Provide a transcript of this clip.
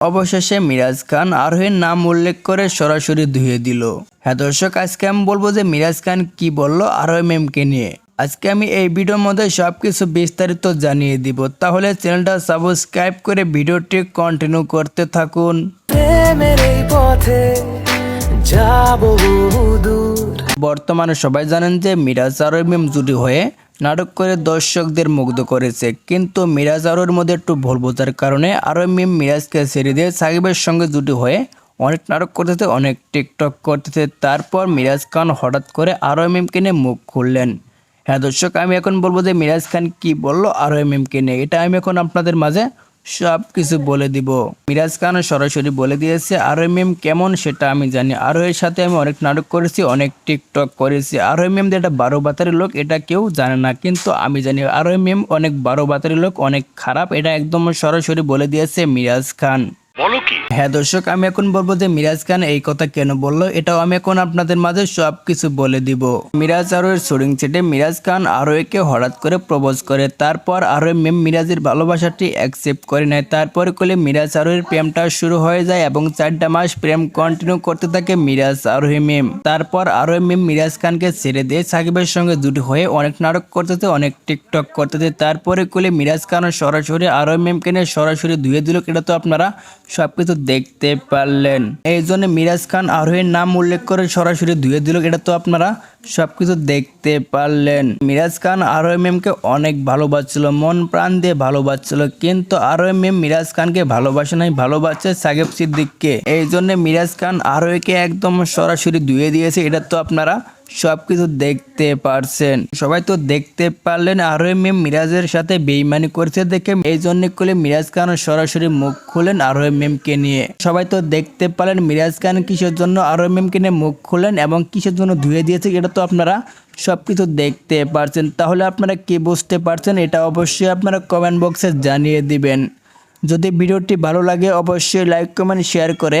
অবশেষে মিরাজ খান আরোহীর নাম উল্লেখ করে সরাসরি ধুয়ে দিল। হ্যাঁ দর্শক আজকে আমি বলব যে মিরাজ খান কি বলল আরোহী ম্যামকে নিয়ে। আজকে আমি এই ভিডিওর মধ্যে সব কিছু বিস্তারিত জানিয়ে দিব। তাহলে চ্যানেলটা সাবস্ক্রাইব করে ভিডিওটি কন্টিনিউ করতে থাকুন। প্রেমের পথে যাব বর্তমানে সবাই জানেন যে মিরাজ আরোহী ম্যাম জুটি হয়ে নাটক করে দর্শকদের মুগ্ধ করেছে। কিন্তু মিরাজ আরোর মধ্যে একটু ভুল বোঝার কারণে আরও মিম মিরাজকে ছেড়ে দিয়ে সাকিবের সঙ্গে জুটি হয়ে অনেক নাটক করতেছে, অনেক টিকটক করতেছে। তারপর মিরাজ খান হঠাৎ করে আরও মিমকে নিয়ে মুখ খুললেন। হ্যাঁ দর্শক, আমি এখন বলব যে মিরাজ খান কি বলল আরও মিমকে নিয়ে। এটা আমি এখন আপনাদের মাঝে সব কিছু বলে দিব। মিরাজ খান সরাসরি বলে দিয়েছে আরও এম কেমন সেটা আমি জানি। আরও এর সাথে আমি অনেক নাটক করেছি, অনেক টিকটক করেছি। আরও এম এম এটা বারো বাতারি লোক, এটা কেউ জানে না। কিন্তু আমি জানি আর আরও এম অনেক বারো বাতারি লোক, অনেক খারাপ। এটা একদম সরাসরি বলে দিয়েছে মিরাজ খান। হ্যাঁ দর্শক, আমি এখন বলব যে মিরাজ খান এই কথা কেন বলল, এটাও আমি এখন আপনাদের মাঝে সব কিছু বলে দিব। মিরাজ আরোয়ের শুটিং সেটে মিরাজ খান আরোয়কে হঠাৎ করে প্রপোজ করে, তারপর আরও মেম মিরাজের ভালোবাসাটি অ্যাকসেপ্ট করে নেয়। তারপরে কোলে মিরাজ আরোয়ের প্রেমটা শুরু হয়ে যায় এবং চারটা মাস প্রেম কন্টিনিউ করতে থাকে মিরাজ আরোহী মেম। তারপর আরোহী মেম মিরাজ খানকে ছেড়ে দিয়ে সাকিবের সঙ্গে জুটি হয়ে অনেক নাটক করতেছে, অনেক টিকটক করতেছে। তারপরে কোলে মিরাজ খান সরাসরি আরোহী মেমকে নিয়ে সরাসরি ধুয়ে দিল, এটা তো আপনারা সবকিছু দেখতে পারলেন। এই জন্য মিরাজ খান আরোহীর নাম উল্লেখ করে সরাসরি ধুয়ে দিল। এটা তো আপনারা সবকিছু দেখতে পারলেন। মিরাজ খান আরোহী মেমকে অনেক ভালোবাসছিল, মন প্রাণ দিয়ে ভালোবাসছিল, কিন্তু আরোহী মেম মিরাজ খানকে ভালোবাসে নাই ভালোবাসছে সাকিব সিদ্দিককে। এই জন্য মিরাজ খান আরোহীকে একদম সরাসরি ধুয়ে দিয়েছে। এটা তো আপনারা সবকিছু দেখতে পারছেন। সবাই তো দেখতে পারলেন আরোহী মেম মিরাজের সাথে বেইমানি করছে দেখে এই জন্য করলে মিরাজ খান সরাসরি মুখ খুলেন আরোহী মেমকে নিয়ে। সবাই তো দেখতে পারলেন, মিরাজ খান কিসের জন্য আরোহী মেমকে নিয়ে মুখ খুলেন এবং কিসের জন্য ধুয়ে দিয়েছে এটা তো আপনারা সবকিছু দেখতে পারছেন। তাহলে আপনারা কি বুঝতে পারছেন? এটা অবশ্যই আপনারা কমেন্ট বক্সে জানিয়ে দিবেন। যদি ভিডিওটি ভালো লাগে, অবশ্যই লাইক কমেন্ট শেয়ার করে